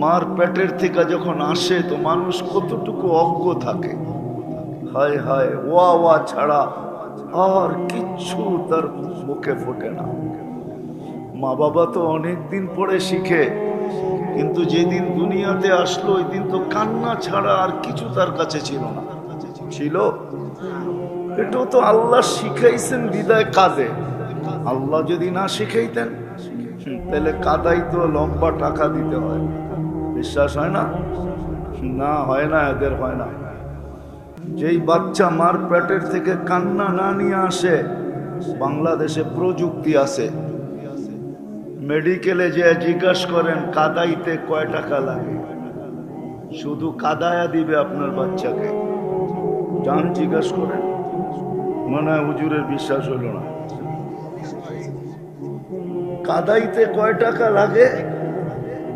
মার পেটের থেকে যখন আসে তো মানুষ কতটুকু অজ্ঞ থাকে। হায় হায়, ওয়া ওয়া ছাড়া আর কিচ্ছু তার মুখে ফোটে না। মা বাবা তো অনেক দিন পরে শিখে, কিন্তু যেদিন দুনিয়াতে আসলো ওই দিন তো কান্না ছাড়া আর কিছু তার কাছে ছিল না। ছিল? এটাও তো আল্লাহ শিখাইছেন বিদায় কাঁদে আল্লাহ যদি না শিখাইতেন তাহলে কাদাই তো লম্বা টাকা দিতে হয়। বিশ্বাস হয় না? না, হয় না, এদের হয় না। যেই বাচ্চা মার পেটের থেকে কান্না না নিয়ে আসে, বাংলাদেশে প্রযুক্তি আছে। মেডিকেলে যে জিজ্ঞাসা করেন, কাদাইতে কয় টাকা লাগে? শুধু কাদায়া দিবে আপনার বাচ্চাকে। যান জিজ্ঞাসা করেন। মনে হয় হুজুরের বিশ্বাস হলো না। কাদাইতে কয় টাকা লাগে?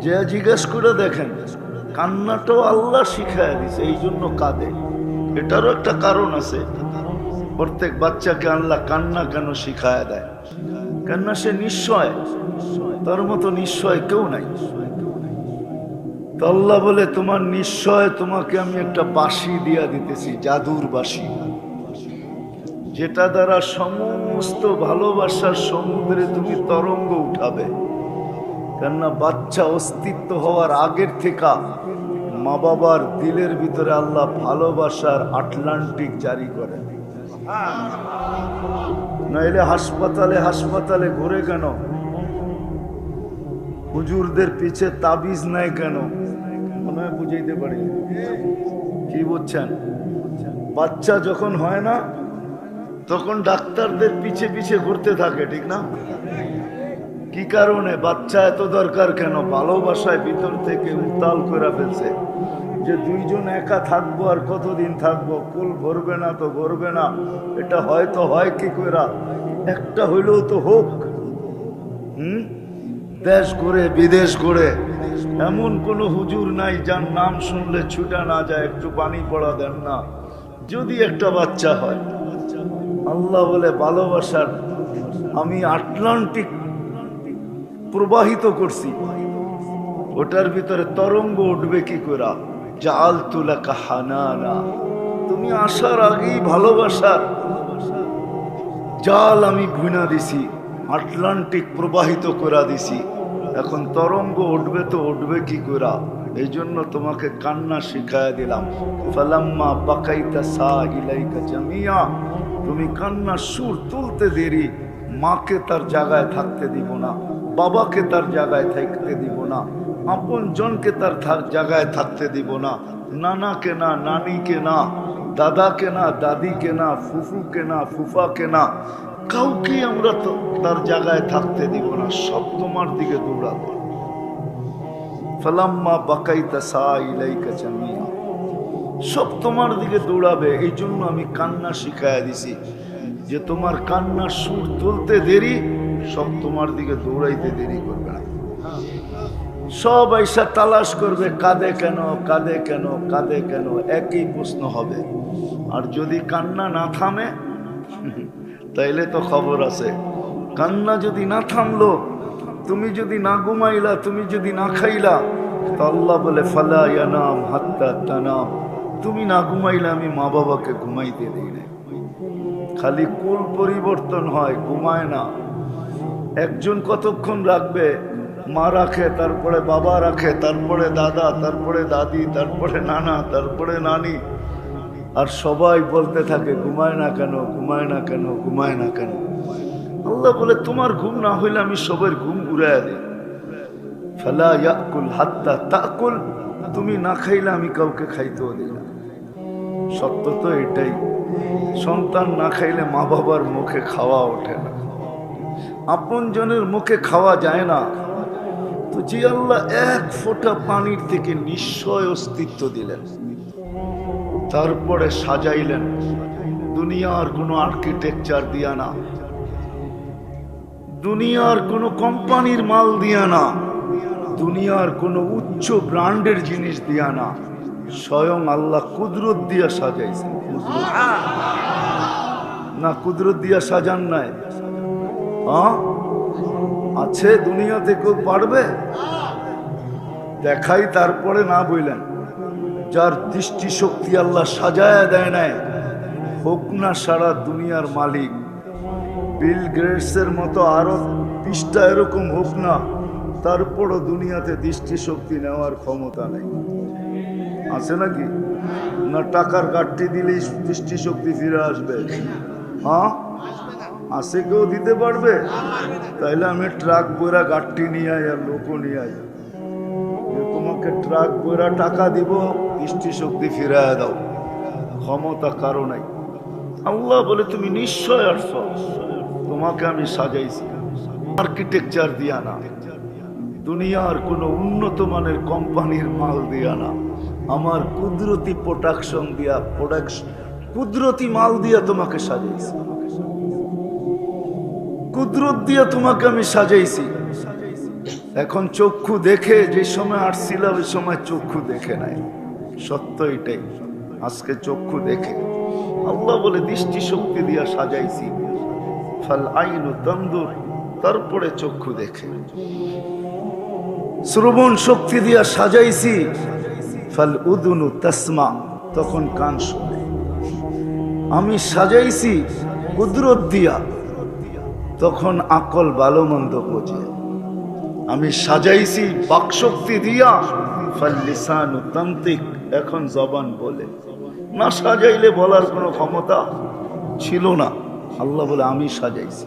যে জিজ্ঞেস করে দেখেন, কান্নাটাও আল্লাহ শিখায় দিছে, এই জন্য কাঁদে। এটারও একটা কারণ আছে। প্রত্যেক বাচ্চাকে আল্লাহ কান্না কেন শিখায় দেয়? কান্না সে নিশ্চয় তার মতো নিশ্চয় কেউ নাই। তো আল্লাহ বলে, তোমার নিশ্চয় তোমাকে আমি একটা বাঁশি দিয়া দিতেছি, জাদুর বাঁশি। যেটা দ্বারা সমস্ত ভালোবাসার সমুদ্রে তুমি তরঙ্গ উঠাবে। কেননা বাচ্চা অস্তিত্ব হওয়ার আগের থেকে মা বাবার দিলের ভিতরে আল্লাহ ভালোবাসার আটলান্টিক জারি করে নাইলে হাসপাতালে হাসপাতালে ঘুরে কেন? হুজুরদের পিছে তাবিজ নাই কেন? মনে হয় বুঝাইতে পারি। কি বুঝছেন? বাচ্চা যখন হয় না, তখন ডাক্তারদের পিছে পিছে ঘুরতে থাকে, ঠিক না? কি কারণে বাচ্চা এত দরকার কেন? ভালোবাসায় ভিতর থেকে উত্তাল করে ফেলছে। যে দুইজন একা থাকব আর কতদিন থাকব? কুল ভরবে না তো ভরবে না। এটা হয়তো হয় কি কইরা? একটা হইলেও তো হোক। হুম? দেশ ঘুরে বিদেশ ঘুরে এমন কোনো হুজুর নাই যার নাম শুনলে ছুটা না যায়, একটু পানি পড়া দেন না। যদি একটা বাচ্চা হয়, আল্লাহ বলে, ভালোবাসার, আমি আটলান্টিক প্রবাহিত করছি। ওটার ভিতরে তরঙ্গ উঠবে কি করে জাল তুলা কাহানা তুমি আসার আগেই ভালোবাসার জাল আমি ভুনা দিছি, আটলান্টিক প্রবাহিত করা দিছি। এখন তরঙ্গ উঠবে তো উঠবে কি করা এই জন্য তোমাকে কান্না শিখায় দিলাম। ফালাম্মা বাকাইতা সা ইলাইকা জামিয়া। তুমি কান্নার সুর তুলতে দেরি, মাকে তার জায়গায় থাকতে দিব না। বাবাকে তার জায়গায় থাকতে দিব না আপন জনকে তার জায়গায় থাকতে দিব না, নানাকে না, নানিকে না, দাদাকে না, দাদিকে না, ফুফুকে না, ফুফাকে না কাউকে আমরা তার জায়গায় থাকতে দিব না, সব তোমার দিকে দৌড়াবো। ফালাম্মা বাকাইতা সা ইলাইকা জামিয়া সব তোমার দিকে দৌড়াবে এই জন্য আমি কান্না শিখাইয়া দিছি যে তোমার কান্নার সুর তুলতে দেরি সব তোমার দিকে দৌড়াইতে দেরি করবে না। সব আইসা তালাশ করবে, কাঁদে কেন কাঁদে কেন কাঁদে কেন, একই প্রশ্ন হবে। আর যদি কান্না না থামে, তাইলে তো খবর আছে। কান্না যদি না থামলো, তুমি যদি না ঘুমাইলা, তুমি যদি না খাইলা, তো আল্লাহ বলে, ফালা ইয়ানাম হাত্তা তানাম। তুমি না ঘুমাইলে, আমি মা বাবাকে ঘুমাইতে দিই না খালি কুল পরিবর্তন হয়, ঘুমায় না। একজন কতক্ষণ রাখবে? মা রাখে, তারপরে বাবা রাখে, তারপরে দাদা, তারপরে দাদি, তারপরে নানা, তারপরে নানি। আর সবাই বলতে থাকে, ঘুমায় না কেন, ঘুমায় না কেন, ঘুমায় না কেন? আল্লাহ বলে, তোমার ঘুম না হইলে আমি সবার ঘুম উড়াইয়া দিই। ফেলা ইয়াকুল হাত্তা তাকুল। তুমি না খাইলে আমি কাউকে খাইতেও দিই না। সত্য তো এটাই, সন্তান না খাইলে মা বাবার মুখে খাওয়া ওঠে না। আপন জনের মুখে খাওয়া যায় না। তো যে আল্লাহ এক ফোঁটা পানির থেকে নিশ্চয় অস্তিত্ব দিলেন। তারপরে সাজাইলেন। দুনিয়ার কোনো আর্কিটেকচার দিয়া না। দুনিয়ার কোনো কোম্পানির মাল দিয়া না। দুনিয়ার কোনো উচ্চ ব্র্যান্ডের জিনিস দিয়া না। স্বয়ং আল্লাহ কুদরত দিয়া সাজাইছেন। না, কুদরত দিয়া সাজান নাই। আছে, দুনিয়াতে কেউ পারবে? দেখাই, তারপরে না বললেন যার দৃষ্টি শক্তি আল্লাহ সাজায় দেয় নাই, হোক না সারা দুনিয়ার মালিক। বিল গ্রেটসের মতো আরও বিশটা এরকম হোক না, তারপরও দুনিয়াতে দৃষ্টি শক্তি নেওয়ার ক্ষমতা নেই। আছে নাকি? না টাকার গাঠটি দিলেই দৃষ্টি শক্তি ফিরে আসবে। হ্যাঁ? আছে কেউ দিতে পারবে? তাইলে আমি ট্রাক বইরা গাঠটি নিয়ে আই আর লোকও নিয়ে আই তোমাকে ট্রাক বইরা টাকা দিব দৃষ্টি শক্তি ফিরায় দাও। ক্ষমতা কারও নাই। আল্লাহ বলে, তুমি নিশ্চয় আসছো। তোমাকে আমি সাজাইছি। আর্কিটেকচার দিয়া না। দুনিয়ার কোনো উন্নত মানের কোম্পানির মাল দিয়া না। আমার কুদরতি প্রোডাকশন দিয়া প্রোডাকশন কুদরতি মাল দিয়া তোমাকে সাজাইছি। কুদরত দিয়ে তোমাকে আমি সাজাইছি। এখন চক্ষু দেখে যে সময় আসছিলাম ওই সময় চক্ষু দেখে নাই। সত্য এটাই। আজকে চক্ষু দেখে আল্লাহ বলে দৃষ্টি শক্তি দিয়া সাজাইছি। ফাল আইনু তন্দুর তারপরে চক্ষু দেখে। শ্রবণ শক্তি দিয়া সাজাইছি। ফাল উদুনু তসমা, তখন কান শুনে। আমি সাজাইছি কুদরত দিয়া। তখন আকল ভালো মন্দ বোঝে, আমি সাজাইছি বাকশক্তি দিয়া, ফাল্লিসানু এখন জবান বলে। না সাজাইলে বলার কোনো ক্ষমতা ছিল না আল্লাহ বলে, আমি সাজাইছি।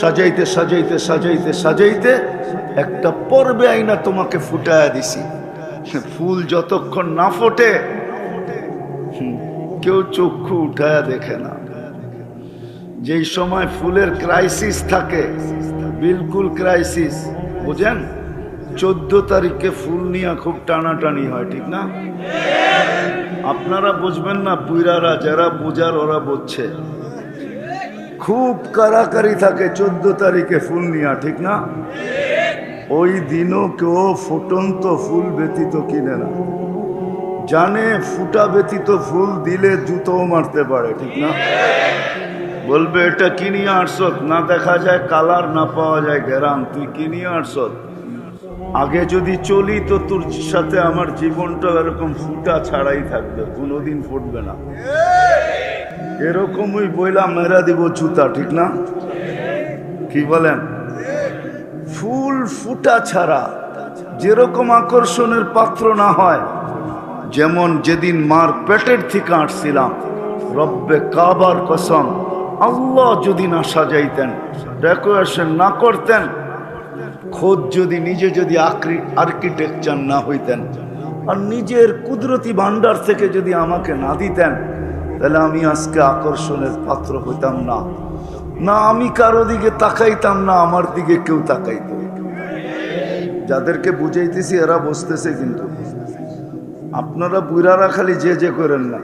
সাজাইতে সাজাইতে সাজাইতে সাজাইতে একটা পর্বে আইনা তোমাকে ফুটায়া দিছি। ফুল যতক্ষণ না ফোটে কেউ চক্ষু উঠায়া দেখে না। যেই সময় ফুলের ক্রাইসিস থাকে, বিলকুল ক্রাইসিস বুঝেন? চোদ্দ তারিখে ফুল নিয়ে খুব টানাটানি হয়, ঠিক না? আপনারা বুঝবেন না বুইরারা, যারা বুঝার ওরা বুঝছে। খুব কারাকারি থাকে চোদ্দ তারিখে ফুল নিয়া, ঠিক না? ওই দিনও কেউ ফুটন্ত ফুল ব্যতীত কিনে না। জানে ফুটা ব্যতীত ফুল দিলে জুতোও মারতে পারে, ঠিক না? বলবে, এটা কিনিয়ে আনছত না দেখা যায় কালার, না পাওয়া যায় গ্যারাম তুই কিনিয়ে আনছত আগে যদি চলি তো তোর সাথে আমার জীবনটা এরকম ফুটা ছাড়াই থাকবে। কোনোদিন ফুটবে না। এরকমই বইলা মেরা দিব জুতা, ঠিক না? কি বলেন? ফুল ফুটা ছাড়া যেরকম আকর্ষণের পাত্র না হয়, যেমন যেদিন মার পেটের থেকে আঁটছিলাম, রব্বে কাবার কসম আল্লাহ যদি না সাজাইতেন ডেকোরেশন না করতেন, খোদ যদি নিজে যদি আর্কিটেকচার না হইতেন, আর নিজের কুদরতি ভান্ডার থেকে যদি আমাকে না দিতেন, তাহলে আমি আজকে আকর্ষণের পাত্র হইতাম না। না, আমি কারও দিকে তাকাইতাম না, আমার দিকে কেউ তাকাইত। যাদেরকে বুঝাইতেছি, এরা বসতেছে কিন্তু। আপনারা বুড়ারা খালি যে যে করেন না।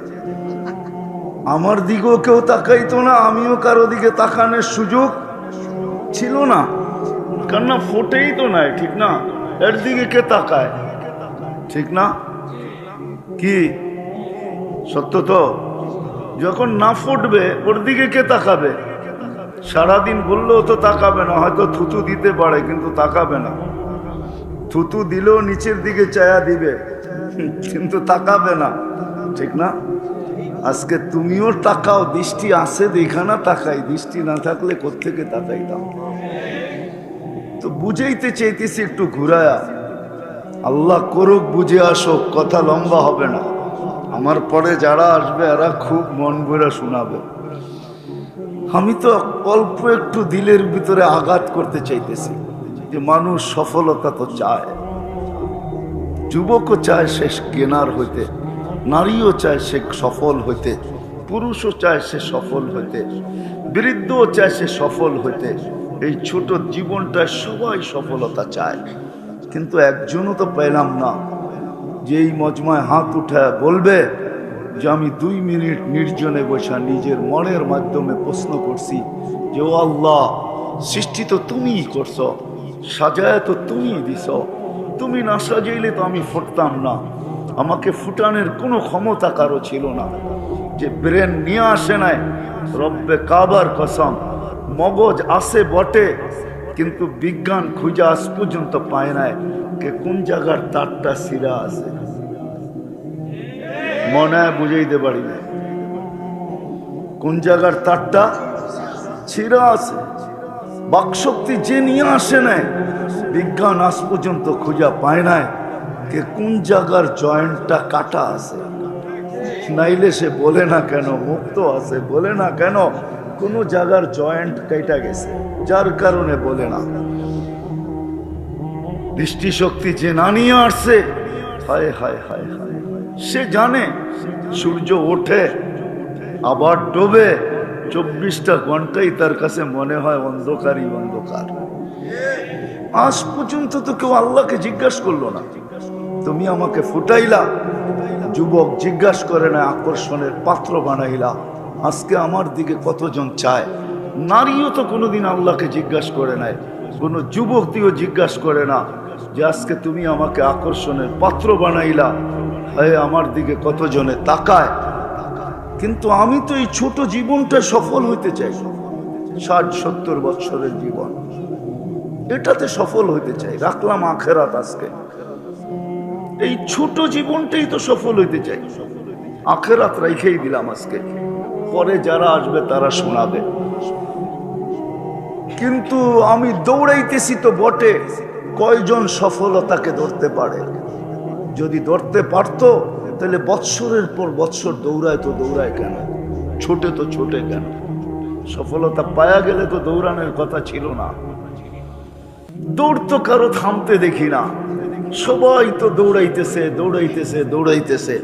আমার দিকেও কেউ তাকাইতো না, আমিও কারও দিকে তাকানোর সুযোগ ছিল না। কেননা ফোটেই তো নাই, ঠিক না? এর দিকে কে তাকায়? ঠিক না? কি? সত্য তো? যখন না ফুটবে, ওর দিকে কে তাকাবে? সারাদিন বললেও তো তাকাবে না, হয়তো থুতু দিতে পারে, কিন্তু তাকাবে না। থুতু দিলেও নিচের দিকে চায়া দিবে, কিন্তু তাকাবে না, ঠিক না? আজকে তুমিও তাকাও, দৃষ্টি আছে দেখা না তাকাই, দৃষ্টি না থাকলে কোত্থেকে তাকাইতাম? তো বুঝাইতে চাইতেছি একটু ঘুরায়া। আল্লাহ করুক বুঝে আসুক, কথা লম্বা হবে না। আমার পরে যারা আসবে, এরা খুব মন ভরে শোনাবে। আমি তো অল্প একটু দিলের ভিতরে আঘাত করতে চাইতেছি, যে মানুষ সফলতা তো চায়। যুবকও চায় শেষ কেনার হইতে। নারীও চায় সে সফল হইতে, পুরুষও চায় সে সফল হইতে, বৃদ্ধও চায় সে সফল হইতে। এই ছোট জীবনটায় সবাই সফলতা চায়। কিন্তু একজনও তো পেলাম না। যে এই মজমায় হাত উঠায় বলবে যে, আমি দুই মিনিট নির্জনে বসা নিজের মনের মাধ্যমে প্রশ্ন করছি যে, ও আল্লাহ, সৃষ্টি তো তুমিই করছ, সাজায় তো তুমিই দিছ। তুমি না সাজাইলে তো আমি ফুটতাম না। আমাকে ফুটানের কোনো ক্ষমতা কারও ছিল না। যে ব্রেন নিয়ে আসে নাই, রব্বে কাবার কসম, মগজ আসে বটে, কিন্তু বিজ্ঞান খুঁজে আজ পর্যন্ত পায় নাই কে কোন জায়গার তারটা সিরা আছে। মনে বুঝাইতে পারি না। কোন জায়গার তারটা ছিঁড়া আছে। বাকশক্তি যে নিয়ে আসে নাই, বিজ্ঞান আজ পর্যন্ত খুঁজা পায় নাই। কে কোন জায়গার জয়েন্টটা কাটা আছে? নাইলে সে বলে না কেন, মুক্ত আছে, বলে না কেন, কোন জায়গার জয়েন্ট কেটা গেছে, যার কারণে বলে না। দৃষ্টিশক্তি যে না নিয়ে আসছে হায় হায় হায় হায়, সে জানে, সূর্য ওঠে, আবার ডোবে, চব্বিশটা ঘন্টাই তার কাছে মনে হয় অন্ধকারই অন্ধকার। আজ পর্যন্ত তো কেউ আল্লাহকে জিজ্ঞাসা করল না। তুমি আমাকে ফুটাইলা। যুবক জিজ্ঞাসা করে না, আকর্ষণের পাত্র বানাইলা। আজকে আমার দিকে কতজন চায়? নারীও তো কোনোদিন আল্লাহকে জিজ্ঞাসা করে নাই। কোনো যুবক দিয়েও জিজ্ঞাসা করে না যে আজকে তুমি আমাকে আকর্ষণের পাত্র বানাইলা। হ্যাঁ আমার দিকে কতজনে তাকায়। কিন্তু আমি তো এই ছোট জীবনটা সফল হইতে চাই। ষাট, সত্তর বছরের জীবন। এটাতে সফল হইতে চাই। রাখলাম আখেরাত আজকে। এই ছোট জীবনটাই তো সফল হইতে চাই। আখেরাত রাইখেই দিলাম আজকে। পরে যারা আসবে, তারা শোনাবে। কিন্তু আমি দৌড়াইতেছি তো বটে, কয়জন সফলতাকে ধরতে পারে? যদি ধরতে পারতো, তাহলে বৎসরের পর বৎসর দৌড়ায় তো দৌড়ায় কেন? ছোটে তো ছোটে কেন? সফলতা পায়া গেলে তো দৌড়ানোর কথা ছিল না। দৌড় তো কারও থামতে দেখি না। সবাই তো দৌড়াইতেছে দৌড়াইতেছে দৌড়াইতেছে।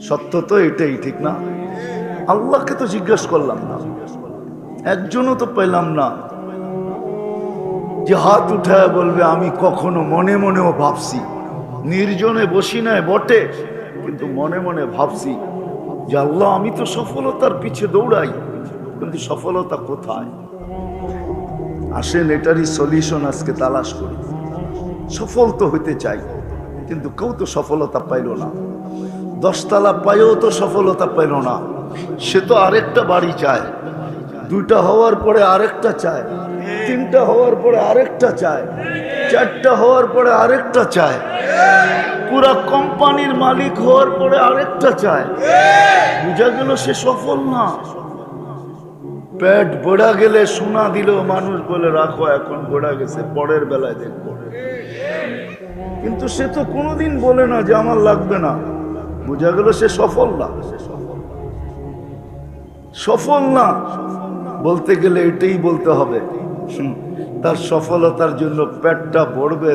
সত্য তো এটাই, ঠিক না? আল্লাহকে তো জিজ্ঞাসা করলাম না। একজনও তো পেলাম না। যে হাত উঠায় বলবে, আমি কখনো মনে মনেও ভাবছি। নির্জনে বসি নাই, বটে। কিন্তু মনে মনে ভাবছি যে আল্লাহ, আমি তো সফলতার পিছে দৌড়াই। কিন্তু সফলতা কোথায়? আসেন, এটারই সলিউশন আজকে তালাশ করি। সফল তো হইতে চাই, কিন্তু কেউ তো সফলতা পাইল না। দশতলা পাইও তো সফলতা পাইল না। সে তো আরেকটা বাড়ি চায়। দুইটা হওয়ার পরে আরেকটা চায়। তিনটা হওয়ার পরে আরেকটা চায়। চারটা হওয়ার পরে আরেকটা চায়। পুরা কোম্পানির মালিক হওয়ার পরে আরেকটা চায়। বুঝা গেল সে সফল না। পেট বোড়া গেলে সোনা দিল মানুষ বলে, রাখো, এখন বোড়া গেছে, পরের বেলায় দেখব। কিন্তু সে তো কোনোদিন বলে না যে আমার লাগবে না। বোঝা গেল সে সফল না। সফল না। বলতে গেলে এটাই বলতে হবে। তার সফলতার জন্য পেটটা পড়বে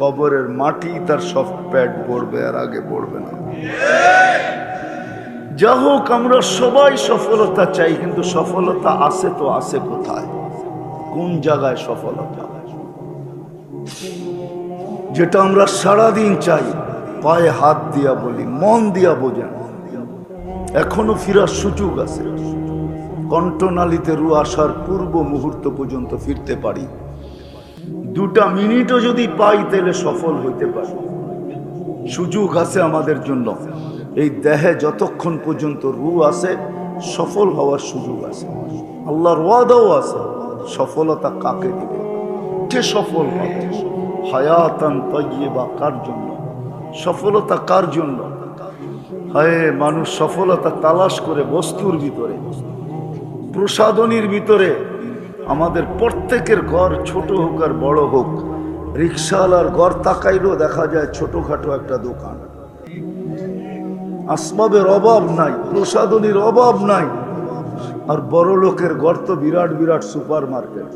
কবরের মাটি তার সব পেট পড়বে আর আগে পড়বে না। যা হোক, আমরা সবাই সফলতা চাই, কিন্তু সফলতা আছে তো আছে কোথায়? কোন জায়গায় সফলতা? যেটা আমরা সারাদিন চাই, পায়ে হাত দিয়া বলি, মন দিয়া বোঝেন। এখনও ফিরার সুযোগ আছে। কণ্ঠনালীতে রু আসার পূর্ব মুহূর্ত পর্যন্ত ফিরতে পারি। দুটা মিনিটও যদি পাই, তাহলে সফল হইতে পারি। সুযোগ আছে আমাদের জন্য। এই দেহে যতক্ষণ পর্যন্ত রু আছে, সফল হওয়ার সুযোগ আছে। আল্লাহর ওয়াদাও আছে, সফলতা কাকে দিবে? কে সফল হবে? হায়াতান তৈবা কার জন্য? সফলতা কার জন্য? হায়, মানুষ সফলতা তালাশ করে বস্তুর ভিতরে প্রসাদনীর ভিতরে। আমাদের প্রত্যেকের ঘর ছোট হোক আর বড় হোক রিক্সাওয়ালার ঘর তাকাইলেও দেখা যায় ছোটখাটো একটা দোকান। আসবাবের অভাব নাই প্রসাদনীর অভাব নাই, আর বড় লোকের ঘর তো বিরাট বিরাট সুপার মার্কেট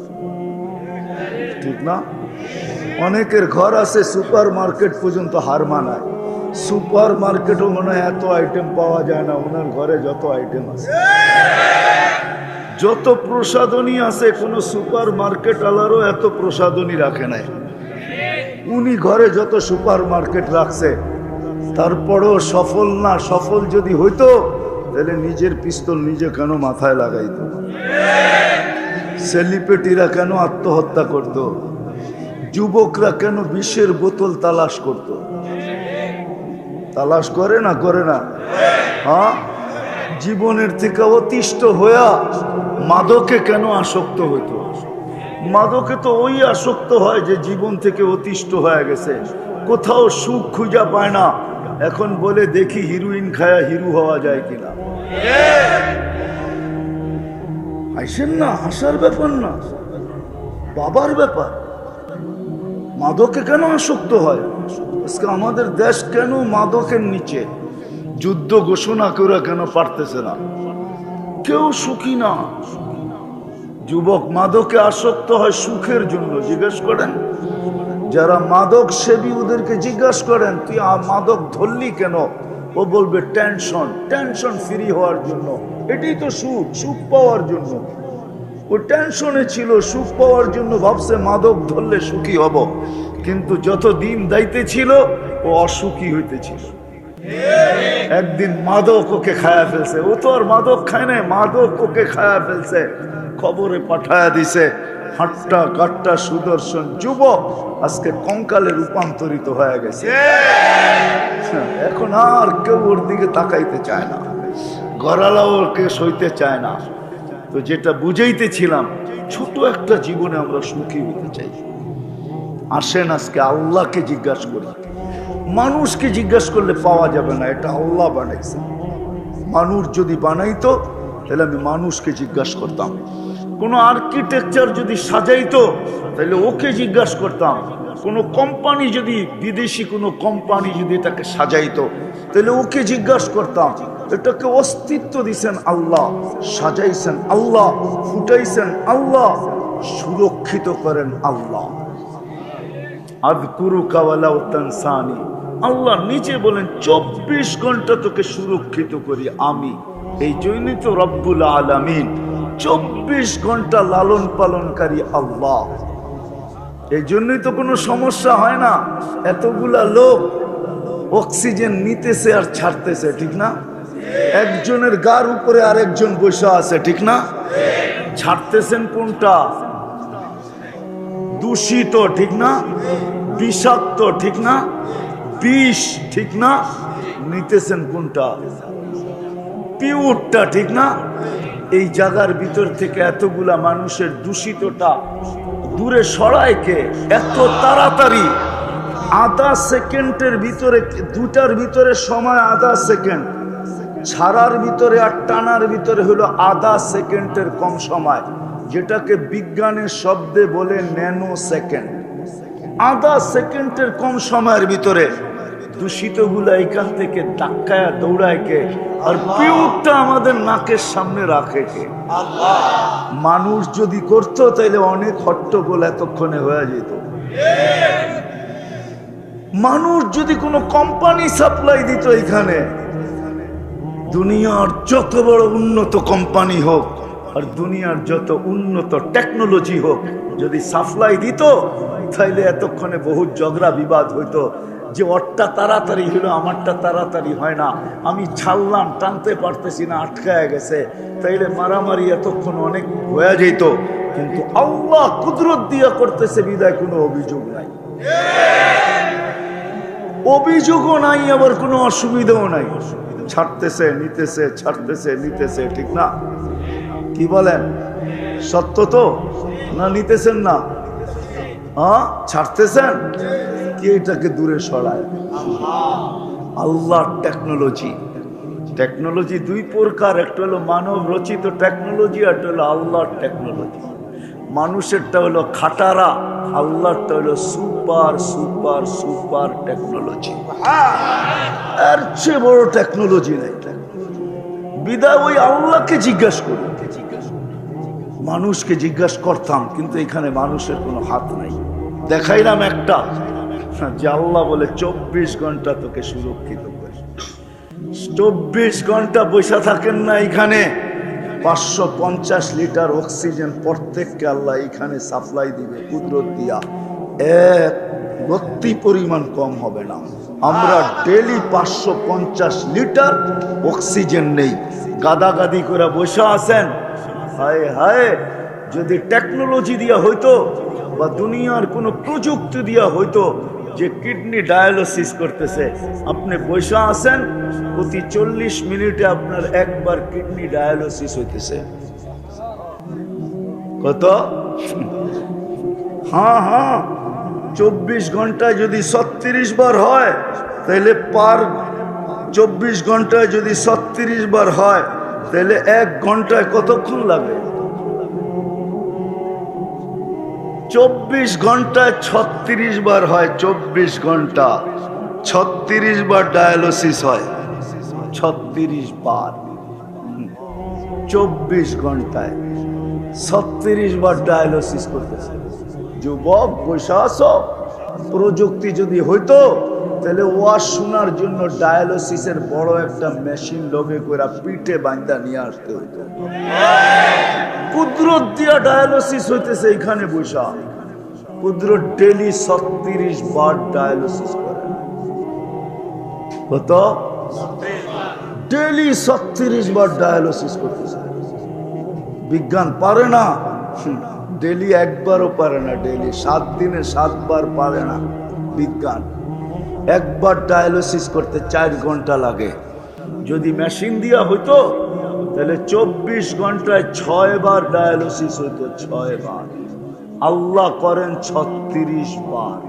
ঠিক না? অনেকের ঘর আছে সুপার মার্কেট পর্যন্ত হার মানায়। সুপার মার্কেটও মনে হয় এত আইটেম পাওয়া যায় না, ওনার ঘরে যত আইটেম আছে। যত প্রসাদনী আছে, কোনো সুপার মার্কেট আলারও এত প্রসাদনী রাখে নাই। উনি ঘরে যত সুপার মার্কেট রাখছে, তারপরও সফল না সফল যদি হইতো, তাহলে নিজের পিস্তল নিজে কেন মাথায় লাগাইতো? সেলিব্রিটিরা কেন আত্মহত্যা করত? যুবকরা কেন বিষের বোতল তালাশ করত? তালাশ করে না করে না? হ্যাঁ? জীবনের থেকে অতিষ্ঠ হইয়া মাদকে কেন আসক্ত হইতো? মাদকে তো ওই আসক্ত হয় যে জীবন থেকে অতিষ্ঠ হয়ে গেছে। কোথাও সুখ খুঁজা পায় না। এখন বলে দেখি হিরোইন খায়া হিরু হওয়া যায় কিনা। হাসেন না হাসার ব্যাপার না। বাবার ব্যাপার। মাদকে কেন আসক্ত হয়? আজকে আমাদের দেশ কেন মাদকের নিচে? যুদ্ধ ঘোষণা করে কেন পারতেছে না? কেউ সুখী না। যুবক মাদকে আসক্ত হয় সুখের জন্য। জিজ্ঞেস করেন, যারা মাদক সেবী ওদেরকে জিজ্ঞাসা করেন, তুই মাদক ধরলি কেন? ও বলবে, টেনশন টেনশন ফ্রি হওয়ার জন্য। এটাই তো সুখ সুখ পাওয়ার জন্য। ও টেনশনে ছিল, সুখ পাওয়ার জন্য ভাবছে, মাদক ধরলে সুখী হব। কিন্তু যত দিন দাইতে ছিল, ও অসুখী হইতেছিল। একদিন মাদক ওকে খায়া ফেলছে। ও তো আর মাদক খায় নাই, মাদক ওকে খায়া ফেলছে। খবরে পাঠায়া দিছে, হাট্টা কাট্টা সুদর্শন যুবক আজকে কঙ্কালে রূপান্তরিত হয়ে গেছে। এখন আর কেউ ওর দিকে তাকাইতে চায় না। গড়ালাও ওকে সইতে চায় না। তো যেটা বুঝাইতেছিলাম, ছোট একটা জীবনে আমরা সুখী হতে চাই। আসেন আজকে আল্লাহকে জিজ্ঞাসা করি। মানুষকে জিজ্ঞাসা করলে পাওয়া যাবে না, এটা আল্লাহ বানাইছে। মানুষ যদি বানাইতো, তাহলে আমি মানুষকে জিজ্ঞাসা করতাম। কোনো আর্কিটেকচার যদি সাজাইতো, তাহলে ওকে জিজ্ঞাসা করতাম। কোনো কোম্পানি যদি, বিদেশি কোনো কোম্পানি যদি এটাকে সাজাইতো, তাহলে ওকে জিজ্ঞাসা করতাম। এটাকে অস্তিত্ব দিছেন আল্লাহ, সাজাইছেন আল্লাহ, ফুটাইছেন আল্লাহ, সুরক্ষিত করেন আল্লাহ। আদকুরু কাওয়ালাও তানসানি, আল্লাহ নিজে বলেন, চব্বিশ ঘণ্টা তোকে সুরক্ষিত করি আমি। এই জন্যই তো রব্বুল আলামিন চব্বিশ ঘণ্টা লালন পালনকারী আল্লাহ। এই জন্যই তো কোনো সমস্যা হয় না, এতগুলা লোক অক্সিজেন নিতেছে আর ছাড়তেছে, ঠিক না? একজনের গার উপরে আরেকজন বসে আছে, ঠিক না? ছাড়তেছেন কোনটা? দূষিত, ঠিক না? বিষাক্ত, ঠিক না? বিষ, ঠিক না? নিতেছেন কোনটা? পিউরটা, ঠিক না? এই জায়গার ভিতর থেকে এতগুলা মানুষের দূষিতটা দূরে সরায় কে? এত তাড়াতাড়ি। আধা সেকেন্ডের ভিতরে দুটার ভিতরে সময় আধা সেকেন্ড। ছাড়ার ভিতরে আর টানার ভিতরে হলো আধা সেকেন্ডের কম সময়, যেটাকে বিজ্ঞানের শব্দে বলে ন্যানো সেকেন্ড আধা সেকেন্ডের কম সময়ের ভিতরে দূষিতগুলা এখান থেকে ধাক্কায় দৌড়ায় কে আর পিউরটা আমাদের নাকের সামনে রাখে কে। মানুষ যদি করতো তাহলে অনেক হট্টগোল এতক্ষণে হয়ে যেত। মানুষ যদি কোনো কোম্পানি সাপ্লাই দিত এখানে দুনিয়ার যত বড় উন্নত কোম্পানি হোক আর দুনিয়ার যত উন্নত টেকনোলজি হোক, যদি সাপ্লাই দিত, তাইলে এতক্ষণে বহু ঝগড়া বিবাদ হইতো যে ওরটা তাড়াতাড়ি হলো আমারটা তাড়াতাড়ি হয় না। আমি ছাড়লাম টানতে পারতেছি না, আটকায় গেছে। তাইলে মারামারি এতক্ষণ অনেক হয়ে যেত। কিন্তু আল্লাহ কুদরত দিয়া করতেছে, বিদায় কোনো অভিযোগ নাই। অভিযোগও নাই, আবার কোনো অসুবিধাও নাই। ছাড়তেছে, নিতেছে ছাড়তেছে, নিতেছে, ঠিক না? কি বলেন? সত্য তো? না নিতেছেন না? হ্যাঁ? ছাড়তেছেন? কি এটাকে দূরে সরায়? আল্লাহর টেকনোলজি টেকনোলজি দুই প্রকার, একটা হলো মানব রচিত টেকনোলজি আর একটা হলো আল্লাহর টেকনোলজি মানুষেরটা হলো খাটারা, আল্লাহরটা হলো সুপার সুপার সুপার টেকনোলজি। এর চেয়ে বড় টেকনোলজি নেই। বিদায় ওই আল্লাহকে জিজ্ঞাসা করি। মানুষকে জিজ্ঞাসা করতাম, কিন্তু এখানে মানুষের কোনো হাত নাই। দেখাইলাম একটা, যে আল্লাহ বলে চব্বিশ ঘণ্টা তোকে সুরক্ষিত করে। চব্বিশ ঘণ্টা বসে থাকেন না এখানে। পাঁচশো পঞ্চাশ লিটার অক্সিজেন প্রত্যেককে আল্লাহ এখানে সাপ্লাই দিবে, কুদরত দিয়া। এক রত্তি পরিমাণ কম হবে না। আমরা ডেলি পাঁচশো পঞ্চাশ লিটার অক্সিজেন নেই। গাদাগাদি করে বসে আছেন। হায় হায়, যদি টেকনোলজি দিয়া হইতো বা দুনিয়ার কোনো প্রযুক্তি দিয়া হইতো যে কিডনি ডায়ালিসিস করতেছে। আপনি বসে আছেন, প্রতি চল্লিশ মিনিটে আপনার একবার কিডনি ডায়ালিসিস হইতেছে। কত? হ্যাঁ হ্যাঁ। চব্বিশ ঘন্টায় যদি ছত্রিশ বার হয়, তাহলে পার চব্বিশ ঘন্টায় যদি ছত্রিশ বার হয়, তাহলে এক ঘন্টায় কতক্ষণ লাগে? চব্বিশ ঘন্টায় ছত্রিশ বার হয়, চব্বিশ ঘণ্টা। ছত্রিশ বার ডায়ালিসিস হয়। ছত্রিশ বার। চব্বিশ ঘন্টায়। ছত্রিশ বার ডায়ালিসিস করতেছে। যুবক আছো প্রযুক্তি যদি হইতো তাহলে ওয়াজ শোনার জন্য ডায়ালিসিসের বড় একটা মেশিন লোকে করে পিঠে বান্দা নিয়ে আসতে হইতো। কুদরত দিয়া ডায়ালিসিস হইতেছে এখানে বৈশা। কুদরত ডেলি ছত্রিশ বার ডায়ালিসিস করে। কত? ডেলি ছত্রিশ বার ডায়ালিসিস করতেছে। বিজ্ঞান পারে না। ডেলি একবারও পারে না, ডেলি সাত দিনে সাতবার পারে না বিজ্ঞান। একবার ডায়ালিসিস করতে চার ঘণ্টা লাগে। যদি মেশিন দিয়া হইতো, তাহলে চব্বিশ ঘন্টায় ছয় বার ডায়ালিসিস হইতো ছয় বার আল্লাহ করেন ছত্রিশ বার।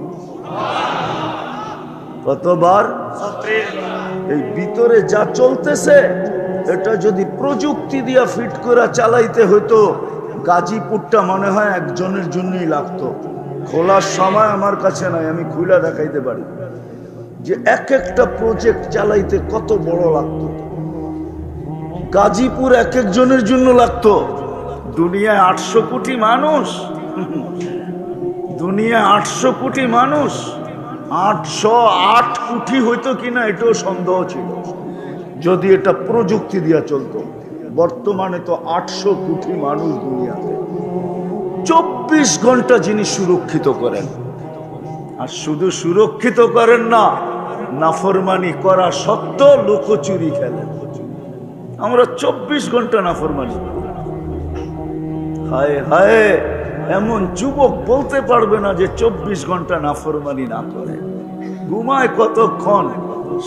কতবার? এই ভিতরে যা চলতেছে, এটা যদি প্রযুক্তি দিয়া ফিট করে চালাইতে হতো গাজীপুরটা মনে হয় একজনের জন্যই লাগতো। খোলার সময় আমার কাছে নাই, আমি খুলা দেখাইতে পারি। যে এক একটা প্রজেক্ট চালাইতে কত বড় লাগতো। গাজীপুর এক একজনের জন্য লাগতো। দুনিয়ায় আটশো কোটি মানুষ। দুনিয়ায় আটশো কোটি মানুষ। আটশো আট কোটি হইতো কিনা এটাও সন্দেহ ছিল। যদি এটা প্রযুক্তি দিয়া চলতো, বর্তমানে তো আটশো কোটি মানুষ দুনিয়াতে। চব্বিশ ঘণ্টা যিনি সুরক্ষিত করেন আর শুধু সুরক্ষিত করেন না, নাফরমানি করা সত্ত্বেও লোকচুরি খেলেন। আমরা চব্বিশ ঘণ্টা নাফরমানি। হায় হায়, এমন যুবক বলতে পারবে না যে চব্বিশ ঘণ্টা নাফরমানি না করে। ঘুমায় কতক্ষণ?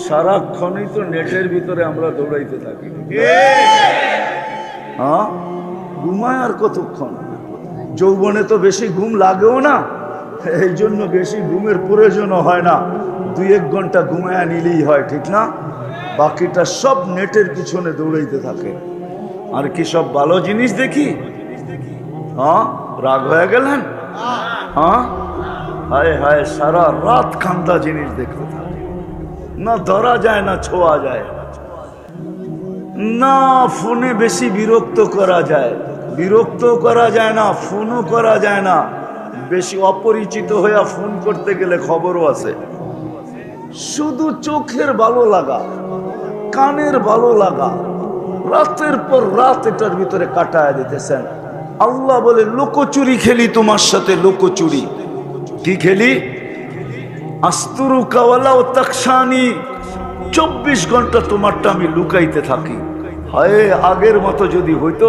সারাক্ষণই তো নেটের ভিতরে আমরা দৌড়াইতে থাকি। হ্যাঁ? ঘুমায় আর কতক্ষণ? যৌবনে তো বেশি ঘুম লাগেও না। এই জন্য বেশি ঘুমের প্রয়োজনও হয় না। দুই এক ঘণ্টা ঘুমায় নিলেই হয়, ঠিক না? বাকিটা সব নেটের পিছনে দৌড়াইতে থাকে। আর কি সব ভালো জিনিস দেখি? হ্যাঁ রাগ হয়ে গেলেন? হ্যাঁ হায় হায়, সারা রাত খান্দা জিনিস দেখতে থাকে। না ধরা যায়, না ছোঁয়া যায়। না ফোনে বেশি বিরক্ত করা যায়। বিরক্ত করা যায় না, ফোনও করা যায় না। বেশি অপরিচিত হইয়া ফোন করতে গেলে খবরও আছে। শুধু চোখের ভালো লাগা, কানের ভালো লাগা, রাতের পর রাত এটার ভিতরে কাটায় দিতেছেন। আল্লাহ বলে, লোকচুরি খেলি তোমার সাথে, লোকচুরি। কি খেলি? আস্তুরু চব্বিশ ঘণ্টা তোমারটা আমি লুকাইতে থাকি। হায়, আগের মতো যদি হইতো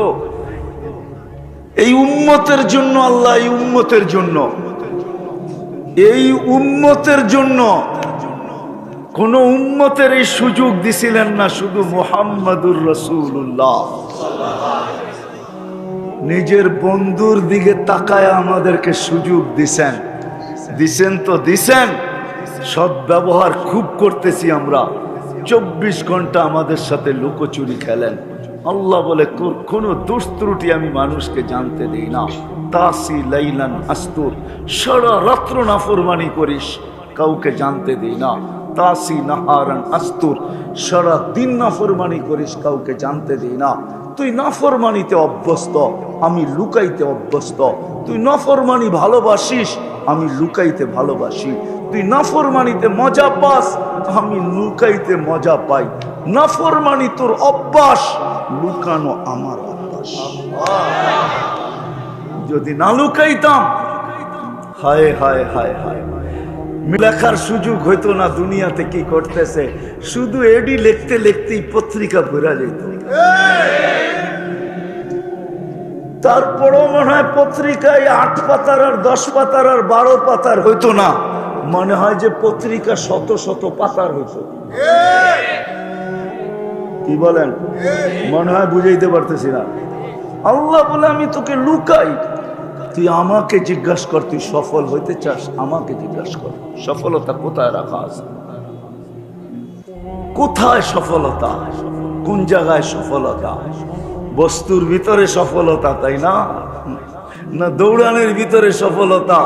এই উম্মতের জন্য, আল্লাহ এই উম্মতের জন্য। এই উম্মতের জন্য কোন উম্মতের এই সুযোগ দিছিলেন না শুধু মোহাম্মদুর রসুল্লাহ নিজের বন্ধুর দিকে তাকায় আমাদেরকে সুযোগ দিছেন। দিছেন তো দিছেন। সব ব্যবহার খুব করতেছি আমরা। চব্বিশ ঘণ্টা আমাদের সাথে লুকোচুরি খেলেন। আল্লাহ বলে কোনো দোষ ত্রুটি আমি মানুষকে জানতে দিই না। তাসি লাইলান আস্তুর। সারা রাত্র নাফরমানি করিস, কাউকে জানতে দিই না। তাসি নাহারান আস্তুর। সারা দিন নাফরমানি করিস, কাউকে জানতে দিই না। তুই নাফরমানিতে অভ্যস্ত, আমি লুকাইতে অভ্যস্ত। তুই নাফরমানি ভালোবাসিস, আমি লুকাইতে ভালোবাসি। তুই নাফরমানিতে মজা পাস, আমি লুকাইতে মজা পাই। নাফরমানি তোর অভ্যাস লুকানো আমার অভ্যাস। যদি না লুকাইতাম হায় হায় হায় হায়। লেখার সুযোগ হইতো না দুনিয়াতে কি করতেছে। শুধু এডি লিখতে লিখতেই পত্রিকা ভরা যেত। তারপরও মনে হয় পত্রিকায় আট পাতার আর দশ পাতার আর বারো পাতার হইতো না। মনে হয় যে পত্রিকা শত শত পাতার হইতো। কি বলেন? মনে হয় বুঝাইতে পারতেছি না। আল্লাহ বলে, আমি তোকে লুকাই। তুই আমাকে জিজ্ঞাসা কর, তুই সফল হইতে চাস? আমাকে জিজ্ঞাসা কর, সফলতা কোথায় রাখা আছে? কোথায় সফলতা? কোন জায়গায় সফলতা? বস্তুর ভিতরে সফলতা, তাই না? না দৌড়ানোর ভিতরে সফলতা?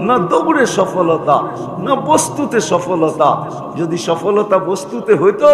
না দৌড়ে সফলতা? না বস্তুতে সফলতা? যদি সফলতা বস্তুতে হইতো